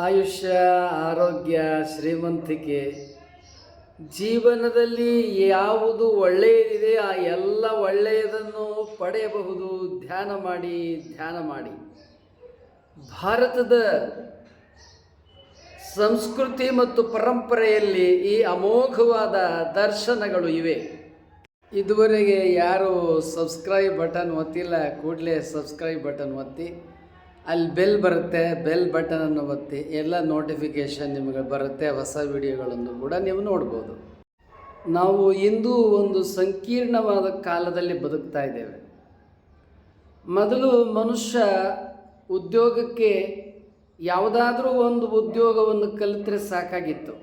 ಆಯುಷ್ಯ ಆರೋಗ್ಯ, ಶ್ರೀಮಂತಿಕೆ. ಜೀವನದಲ್ಲಿ ಯಾವುದು ಒಳ್ಳೆಯದಿದೆ, ಆ ಎಲ್ಲ ಒಳ್ಳೆಯದನ್ನು ಪಡೆಯಬಹುದು. ಧ್ಯಾನ ಮಾಡಿ ಧ್ಯಾನ ಮಾಡಿ. ಭಾರತದ ಸಂಸ್ಕೃತಿ ಮತ್ತು ಪರಂಪರೆಯಲ್ಲಿ ಈ ಅಮೋಘವಾದ ದರ್ಶನಗಳು ಇವೆ. ಇದುವರೆಗೆ ಯಾರು ಸಬ್ಸ್ಕ್ರೈಬ್ ಬಟನ್ ಒತ್ತಿಲ್ಲ, ಕೂಡಲೇ ಸಬ್ಸ್ಕ್ರೈಬ್ ಬಟನ್ ಒತ್ತಿ. ಅಲ್ಲಿ ಬೆಲ್ ಬರುತ್ತೆ, ಬೆಲ್ ಬಟನನ್ನು ಒತ್ತಿ ಎಲ್ಲ ನೋಟಿಫಿಕೇಷನ್ ನಿಮಗೆ ಬರುತ್ತೆ, ಹೊಸ ವಿಡಿಯೋಗಳನ್ನು ಕೂಡ ನೀವು ನೋಡ್ಬೋದು. ನಾವು ಇಂದು ಒಂದು ಸಂಕೀರ್ಣವಾದ ಕಾಲದಲ್ಲಿ ಬದುಕ್ತಾ ಇದ್ದೇವೆ. ಮೊದಲು ಮನುಷ್ಯ ಉದ್ಯೋಗಕ್ಕೆ ಯಾವುದಾದ್ರೂ ಒಂದು ಉದ್ಯೋಗವನ್ನು ಕಲಿತರೆ ಸಾಕಾಗಿತ್ತು.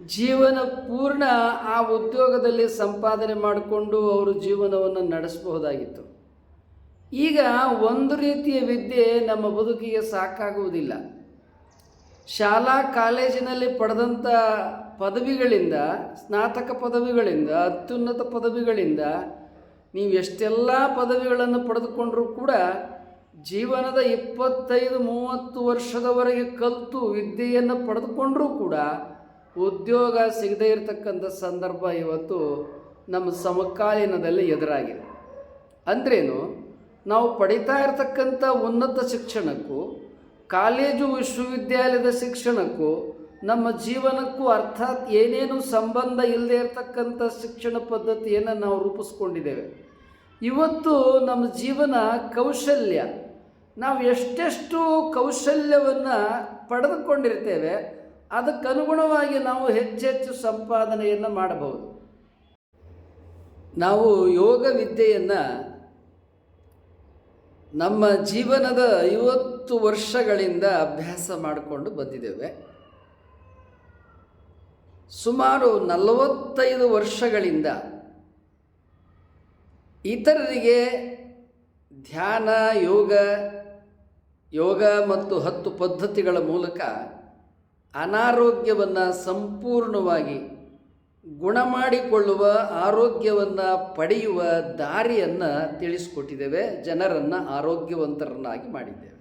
ಜೀವನ ಪೂರ್ಣ ಆ ಉದ್ಯೋಗದಲ್ಲಿ ಸಂಪಾದನೆ ಮಾಡಿಕೊಂಡು ಅವರು ಜೀವನವನ್ನು ನಡೆಸಬಹುದಾಗಿತ್ತು. ಈಗ ಒಂದು ರೀತಿಯ ವಿದ್ಯೆ ನಮ್ಮ ಬದುಕಿಗೆ ಸಾಕಾಗುವುದಿಲ್ಲ. ಶಾಲಾ ಕಾಲೇಜಿನಲ್ಲಿ ಪಡೆದಂಥ ಪದವಿಗಳಿಂದ, ಸ್ನಾತಕ ಪದವಿಗಳಿಂದ, ಅತ್ಯುನ್ನತ ಪದವಿಗಳಿಂದ ನೀವು ಎಷ್ಟೆಲ್ಲ ಪದವಿಗಳನ್ನು ಪಡೆದುಕೊಂಡರೂ ಕೂಡ ಜೀವನದ ಇಪ್ಪತ್ತೈದು, ಮೂವತ್ತು ವರ್ಷದವರೆಗೆ ಕಲಿತು ವಿದ್ಯೆಯನ್ನು ಪಡೆದುಕೊಂಡರೂ ಕೂಡ ಉದ್ಯೋಗ ಸಿಗದೇ ಇರತಕ್ಕಂಥ ಸಂದರ್ಭ ಇವತ್ತು ನಮ್ಮ ಸಮಕಾಲೀನದಲ್ಲಿ ಎದುರಾಗಿದೆ. ಅಂದ್ರೇನು? ನಾವು ಪಡಿತಾ ಇರತಕ್ಕಂಥ ಉನ್ನತ ಶಿಕ್ಷಣಕ್ಕೂ, ಕಾಲೇಜು ವಿಶ್ವವಿದ್ಯಾಲಯದ ಶಿಕ್ಷಣಕ್ಕೂ, ನಮ್ಮ ಜೀವನಕ್ಕೂ ಅರ್ಥಾತ್ ಏನೇನು ಸಂಬಂಧ ಇಲ್ಲದೆ ಇರತಕ್ಕಂಥ ಶಿಕ್ಷಣ ಪದ್ಧತಿಯನ್ನು ನಾವು ರೂಪಿಸ್ಕೊಂಡಿದ್ದೇವೆ. ಇವತ್ತು ನಮ್ಮ ಜೀವನ ಕೌಶಲ್ಯ, ನಾವು ಎಷ್ಟೆಷ್ಟು ಕೌಶಲ್ಯವನ್ನು ಪಡೆದುಕೊಂಡಿರ್ತೇವೆ, ಅದಕ್ಕನುಗುಣವಾಗಿ ನಾವು ಹೆಚ್ಚೆಚ್ಚು ಸಂಪಾದನೆಯನ್ನು ಮಾಡಬಹುದು. ನಾವು ಯೋಗ ವಿದ್ಯೆಯನ್ನು ನಮ್ಮ ಜೀವನದ ಐವತ್ತು ವರ್ಷಗಳಿಂದ ಅಭ್ಯಾಸ ಮಾಡಿಕೊಂಡು ಬಂದಿದ್ದೇವೆ. ಸುಮಾರು ನಲವತ್ತೈದು ವರ್ಷಗಳಿಂದ ಇತರರಿಗೆ ಧ್ಯಾನ, ಯೋಗ ಯೋಗ ಮತ್ತು ಹತ್ತು ಪದ್ಧತಿಗಳ ಮೂಲಕ ಅನಾರೋಗ್ಯವನ್ನು ಸಂಪೂರ್ಣವಾಗಿ ಗುಣ ಮಾಡಿಕೊಳ್ಳುವ ಆರೋಗ್ಯವನ್ನು ಪಡೆಯುವ ದಾರಿಯನ್ನು ತಿಳಿಸಿಕೊಟ್ಟಿದ್ದೇವೆ. ಜನರನ್ನು ಆರೋಗ್ಯವಂತರನ್ನಾಗಿ ಮಾಡಿದ್ದೇವೆ.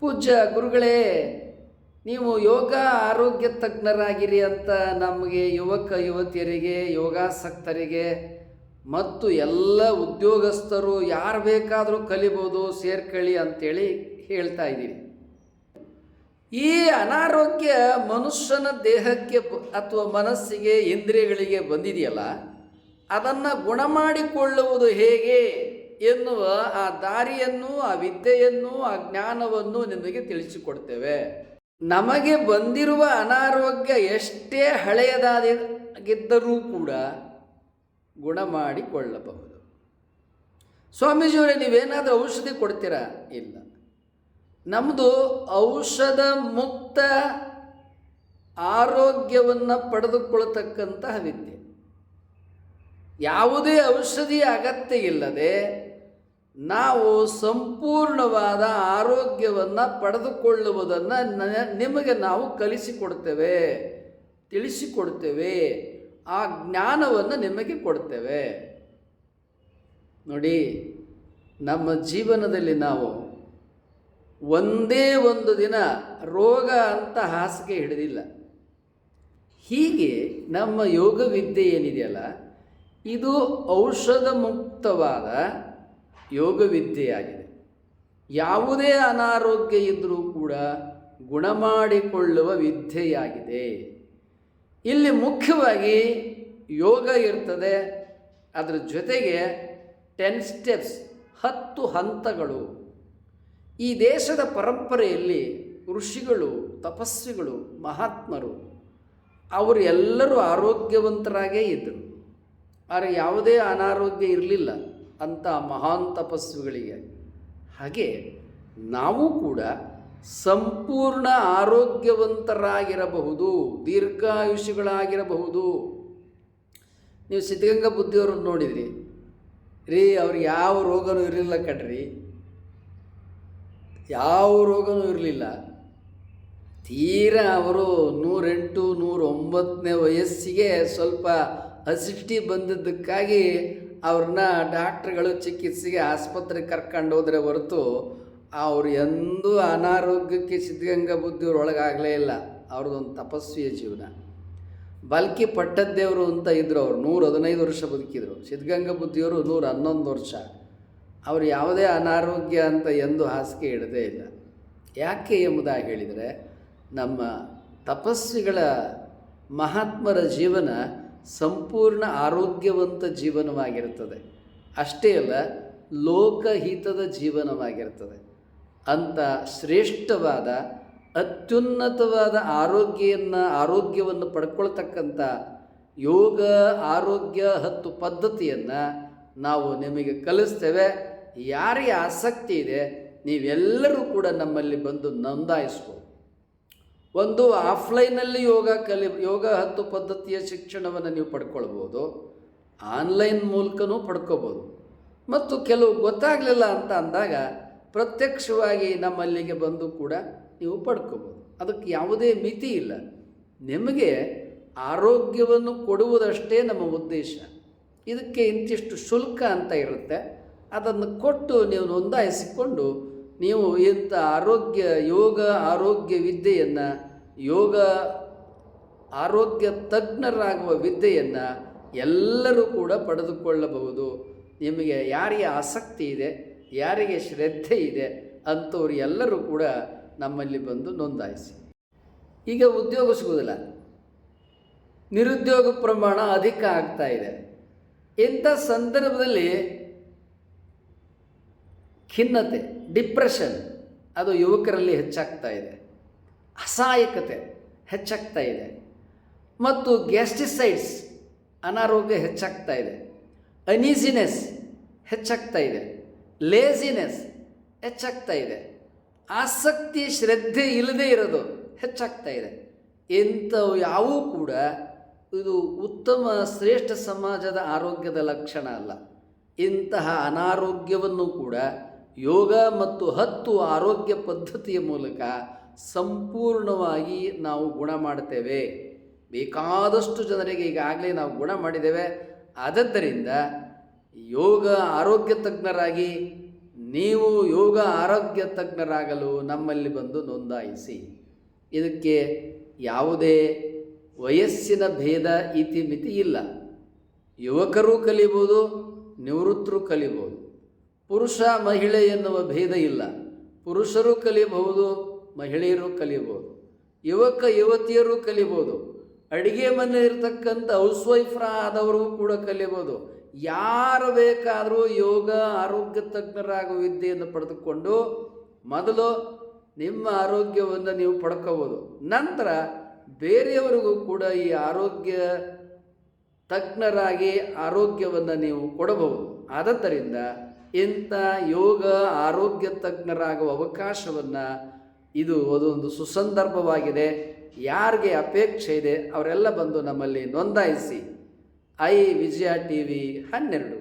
ಪೂಜ್ಯ ಗುರುಗಳೇ, ನೀವು ಯೋಗ ಆರೋಗ್ಯ ತಜ್ಞರಾಗಿರಿ ಅಂತ ನಮಗೆ ಯುವಕ ಯುವತಿಯರಿಗೆ, ಯೋಗಾಸಕ್ತರಿಗೆ ಮತ್ತು ಎಲ್ಲ ಉದ್ಯೋಗಸ್ಥರು ಯಾರು ಬೇಕಾದರೂ ಕಲಿಬೋದು ಸೇರ್ಕೊಳ್ಳಿ ಅಂತೇಳಿ ಹೇಳ್ತಾ ಇದ್ದೀರಿ. ಈ ಅನಾರೋಗ್ಯ ಮನುಷ್ಯನ ದೇಹಕ್ಕೆ ಅಥವಾ ಮನಸ್ಸಿಗೆ, ಇಂದ್ರಿಯಗಳಿಗೆ ಬಂದಿದೆಯಲ್ಲ, ಅದನ್ನು ಗುಣ ಮಾಡಿಕೊಳ್ಳುವುದು ಹೇಗೆ ಎನ್ನುವ ಆ ದಾರಿಯನ್ನು, ಆ ವಿದ್ಯೆಯನ್ನು, ಆ ಜ್ಞಾನವನ್ನು ನಿಮಗೆ ತಿಳಿಸಿಕೊಡ್ತೇವೆ. ನಮಗೆ ಬಂದಿರುವ ಅನಾರೋಗ್ಯ ಎಷ್ಟೇ ಹಳೆಯದಾಗಿದ್ದರೂ ಕೂಡ ಗುಣ ಮಾಡಿಕೊಳ್ಳಬಹುದು ಸ್ವಾಮೀಜಿಯವರೇ, ನೀವೇನಾದರೂ ಔಷಧಿ ಕೊಡ್ತೀರಾ? ಇಲ್ಲ. ನಮ್ಮದು ಔಷಧ ಮುಕ್ತ ಆರೋಗ್ಯವನ್ನು ಪಡೆದುಕೊಳ್ತಕ್ಕಂತಹ ವಿದ್ಯೆ ಯಾವುದೇ ಔಷಧಿ ಅಗತ್ಯ ಇಲ್ಲದೆ ನಾವು ಸಂಪೂರ್ಣವಾದ ಆರೋಗ್ಯವನ್ನು ಪಡೆದುಕೊಳ್ಳುವುದನ್ನು ನಿಮಗೆ ನಾವು ಕಲಿಸಿಕೊಡ್ತೇವೆ, ತಿಳಿಸಿಕೊಡ್ತೇವೆ, ಆ ಜ್ಞಾನವನ್ನು ನಿಮಗೆ ಕೊಡ್ತೇವೆ. ನೋಡಿ, ನಮ್ಮ ಜೀವನದಲ್ಲಿ ನಾವು ಒಂದೇ ಒಂದು ದಿನ ರೋಗ ಅಂತ ಹಾಸಿಗೆ ಹಿಡಿದಿಲ್ಲ. ಹೀಗೆ ನಮ್ಮ ಯೋಗ ವಿದ್ಯೆ ಏನಿದೆಯಲ್ಲ, ಇದು ಔಷಧ ಮುಕ್ತವಾದ ಯೋಗ ವಿದ್ಯೆಯಾಗಿದೆ ಯಾವುದೇ ಅನಾರೋಗ್ಯ ಇದ್ದರೂ ಕೂಡ ಗುಣ ಮಾಡಿಕೊಳ್ಳುವ ವಿದ್ಯೆಯಾಗಿದೆ. ಇಲ್ಲಿ ಮುಖ್ಯವಾಗಿ ಯೋಗ ಇರ್ತದೆ, ಅದರ ಜೊತೆಗೆ ಟೆನ್ ಸ್ಟೆಪ್ಸ್ ಹತ್ತು ಹಂತಗಳು. ಈ ದೇಶದ ಪರಂಪರೆಯಲ್ಲಿ ಋಷಿಗಳು, ತಪಸ್ವಿಗಳು, ಮಹಾತ್ಮರು, ಅವರು ಎಲ್ಲರೂ ಆರೋಗ್ಯವಂತರಾಗೇ ಇದ್ದರು. ಆದರೆ ಯಾವುದೇ ಅನಾರೋಗ್ಯ ಇರಲಿಲ್ಲ ಅಂತ ಮಹಾನ್ ತಪಸ್ವಿಗಳಿಗೆ. ಹಾಗೆ ನಾವು ಕೂಡ ಸಂಪೂರ್ಣ ಆರೋಗ್ಯವಂತರಾಗಿರಬಹುದು ದೀರ್ಘಾಯುಷಿಗಳಾಗಿರಬಹುದು ನೀವು ಸಿದ್ಧಗಂಗಾ ಬುದ್ಧಿಯವ್ರನ್ನ ನೋಡಿದ್ರಿ. ರೀ ಅವ್ರಿಗೆ ಯಾವ ರೋಗನೂ ಇರಲಿಲ್ಲ ಕಣ್ರಿ. ಯಾವ ರೋಗನೂ ಇರಲಿಲ್ಲ. ತೀರ ಅವರು ನೂರೆಂಟು, ನೂರೊಂಬತ್ತನೇ ವಯಸ್ಸಿಗೆ ಸ್ವಲ್ಪ ಅಸಿಟಿ ಬಂದಿದ್ದಕ್ಕಾಗಿ ಅವ್ರನ್ನ ಡಾಕ್ಟ್ರುಗಳು ಚಿಕಿತ್ಸೆಗೆ ಆಸ್ಪತ್ರೆಗೆ ಕರ್ಕೊಂಡು ಹೋದರೆ ಹೊರತು ಅವರು ಎಂದೂ ಅನಾರೋಗ್ಯಕ್ಕೆ ಸಿದ್ಧಗಂಗಾ ಬುದ್ಧಿಯವ್ರೊಳಗಾಗಲೇ ಇಲ್ಲ. ಅವ್ರದ್ದೊಂದು ತಪಸ್ವಿಯ ಜೀವನ. ಬಲ್ಕಿ ಪಟ್ಟದ್ದೇವರು ಅಂತ ಇದ್ದರು ಅವರು. ನೂರ ಹದಿನೈದು ವರ್ಷ ಬದುಕಿದ್ರು. ಸಿದ್ಧಗಂಗಾ ಬುದ್ಧಿಯವರು ನೂರ ಹನ್ನೊಂದು ವರ್ಷ. ಅವರು ಯಾವುದೇ ಅನಾರೋಗ್ಯ ಅಂತ ಎಂದು ಹಾಸಿಗೆ ಇಡದೇ ಇಲ್ಲ. ಯಾಕೆ ಎಂಬುದಾಗಿ ಹೇಳಿದರೆ, ನಮ್ಮ ತಪಸ್ವಿಗಳ ಮಹಾತ್ಮರ ಜೀವನ ಸಂಪೂರ್ಣ ಆರೋಗ್ಯವಂತ ಜೀವನವಾಗಿರುತ್ತದೆ. ಅಷ್ಟೇ ಅಲ್ಲ, ಲೋಕಹಿತದ ಜೀವನವಾಗಿರ್ತದೆ ಅಂತ ಶ್ರೇಷ್ಠವಾದ, ಅತ್ಯುನ್ನತವಾದ ಆರೋಗ್ಯವನ್ನು ಆರೋಗ್ಯವನ್ನು ಪಡ್ಕೊಳ್ತಕ್ಕಂಥ ಯೋಗ, ಆರೋಗ್ಯ ಹತ್ತು ಪದ್ಧತಿಯನ್ನು ನಾವು ನಿಮಗೆ ಕಲಿಸ್ತೇವೆ. ಯಾರಿಗೆ ಆಸಕ್ತಿ ಇದೆ, ನೀವೆಲ್ಲರೂ ಕೂಡ ನಮ್ಮಲ್ಲಿ ಬಂದು ನೋಂದಾಯಿಸ್ಬೋದು. ಒಂದು ಆಫ್ಲೈನಲ್ಲಿ ಯೋಗ ಕಲಿ, ಯೋಗ ಹತ್ತು ಪದ್ಧತಿಯ ಶಿಕ್ಷಣವನ್ನು ನೀವು ಪಡ್ಕೊಳ್ಬೋದು, ಆನ್ಲೈನ್ ಮೂಲಕನೂ ಪಡ್ಕೋಬೋದು. ಮತ್ತು ಕೆಲವು ಗೊತ್ತಾಗಲಿಲ್ಲ ಅಂತ ಅಂದಾಗ ಪ್ರತ್ಯಕ್ಷವಾಗಿ ನಮ್ಮಲ್ಲಿಗೆ ಬಂದು ಕೂಡ ನೀವು ಪಡ್ಕೋಬೋದು. ಅದಕ್ಕೆ ಯಾವುದೇ ಮಿತಿ ಇಲ್ಲ. ನಿಮಗೆ ಆರೋಗ್ಯವನ್ನು ಕೊಡುವುದಷ್ಟೇ ನಮ್ಮ ಉದ್ದೇಶ. ಇದಕ್ಕೆ ಇಂತಿಷ್ಟು ಶುಲ್ಕ ಅಂತ ಇರುತ್ತೆ. ಅದನ್ನು ಕೊಟ್ಟು ನೀವು ನೋಂದಾಯಿಸಿಕೊಂಡು ನೀವು ಇಂಥ ಆರೋಗ್ಯ, ಯೋಗ, ಆರೋಗ್ಯ ವಿದ್ಯೆಯನ್ನು, ಯೋಗ, ಆರೋಗ್ಯ ತಜ್ಞರಾಗುವ ವಿದ್ಯೆಯನ್ನು ಎಲ್ಲರೂ ಕೂಡ ಪಡೆದುಕೊಳ್ಳಬಹುದು. ನಿಮಗೆ ಯಾರಿಗೆ ಆಸಕ್ತಿ ಇದೆ, ಯಾರಿಗೆ ಶ್ರದ್ಧೆ ಇದೆ ಅಂಥವ್ರು ಎಲ್ಲರೂ ಕೂಡ ನಮ್ಮಲ್ಲಿ ಬಂದು ನೋಂದಾಯಿಸಿ. ಈಗ ಉದ್ಯೋಗ ಸಿಗೋದಿಲ್ಲ ನಿರುದ್ಯೋಗ ಪ್ರಮಾಣ ಅಧಿಕ ಆಗ್ತಾ ಇದೆ. ಇಂಥ ಸಂದರ್ಭದಲ್ಲಿ ಖಿನ್ನತೆ, ಡಿಪ್ರೆಷನ್, ಅದು ಯುವಕರಲ್ಲಿ ಹೆಚ್ಚಾಗ್ತಾ ಇದೆ. ಅಸಹಾಯಕತೆ ಹೆಚ್ಚಾಗ್ತಾ ಇದೆ. ಮತ್ತು ಗ್ಯಾಸ್ಟಿಸೈಡ್ಸ್ ಅನಾರೋಗ್ಯ ಹೆಚ್ಚಾಗ್ತಾ ಇದೆ. ಅನೀಸಿನೆಸ್ ಹೆಚ್ಚಾಗ್ತಾ ಇದೆ. ಲೇಸಿನೆಸ್ ಹೆಚ್ಚಾಗ್ತಾ ಇದೆ. ಆಸಕ್ತಿ, ಶ್ರದ್ಧೆ ಇಲ್ಲದೆ ಇರೋದು ಹೆಚ್ಚಾಗ್ತಾ ಇದೆ. ಇಂಥವು ಯಾವೂ ಕೂಡ ಇದು ಉತ್ತಮ, ಶ್ರೇಷ್ಠ ಸಮಾಜದ ಆರೋಗ್ಯದ ಲಕ್ಷಣ ಅಲ್ಲ. ಇಂತಹ ಅನಾರೋಗ್ಯವನ್ನು ಕೂಡ ಯೋಗ ಮತ್ತು ಹತ್ತು ಆರೋಗ್ಯ ಪದ್ಧತಿಯ ಮೂಲಕ ಸಂಪೂರ್ಣವಾಗಿ ನಾವು ಗುಣ ಮಾಡ್ತೇವೆ. ಬೇಕಾದಷ್ಟು ಜನರಿಗೆ ಈಗಾಗಲೇ ನಾವು ಗುಣ ಮಾಡಿದ್ದೇವೆ. ಆದ್ದರಿಂದ ಯೋಗ ಆರೋಗ್ಯ ತಜ್ಞರಾಗಿ ನೀವು ಯೋಗ ಆರೋಗ್ಯ ತಜ್ಞರಾಗಲು ನಮ್ಮಲ್ಲಿ ಬಂದು ನೋಂದಾಯಿಸಿ. ಇದಕ್ಕೆ ಯಾವುದೇ ವಯಸ್ಸಿನ ಭೇದ ಇತಿಮಿತಿ ಇಲ್ಲ. ಯುವಕರು ಕಲಿಬೋದು, ನಿವೃತ್ತರು ಕಲಿಬೋದು. ಪುರುಷ ಮಹಿಳೆ ಎನ್ನುವ ಭೇದ ಇಲ್ಲ. ಪುರುಷರು ಕಲಿಯಬಹುದು, ಮಹಿಳೆಯರು ಕಲಿಯಬಹುದು. ಯುವಕ, ಯುವತಿಯರು ಕಲಿಬೋದು ಅಡಿಗೆ ಮನೆ ಇರತಕ್ಕಂಥ ಹೌಸ್ ವೈಫ್ರ ಆದವರು ಕೂಡ ಕಲಿಬೋದು ಯಾರು ಬೇಕಾದರೂ ಯೋಗ, ಆರೋಗ್ಯ ತಜ್ಞರಾಗುವ ವಿದ್ಯೆಯನ್ನು ಪಡೆದುಕೊಂಡು ಮೊದಲು ನಿಮ್ಮ ಆರೋಗ್ಯವನ್ನು ನೀವು ಪಡ್ಕೋಬೋದು ನಂತರ ಬೇರೆಯವರಿಗೂ ಕೂಡ ಈ ಆರೋಗ್ಯ ತಜ್ಞರಾಗಿ ಆರೋಗ್ಯವನ್ನು ನೀವು ಕೊಡಬಹುದು. ಆದ್ದರಿಂದ ಇಂಥ ಯೋಗ ಆರೋಗ್ಯ ತಜ್ಞರಾಗುವ ಅವಕಾಶವನ್ನು ಇದು ಅದೊಂದು ಸುಸಂದರ್ಭವಾಗಿದೆ. ಯಾರಿಗೆ ಅಪೇಕ್ಷೆ ಇದೆ ಅವರೆಲ್ಲ ಬಂದು ನಮ್ಮಲ್ಲಿ ನೋಂದಾಯಿಸಿ. ಐ ವಿಜಯ ಟಿ ವಿ ಹನ್ನೆರಡು.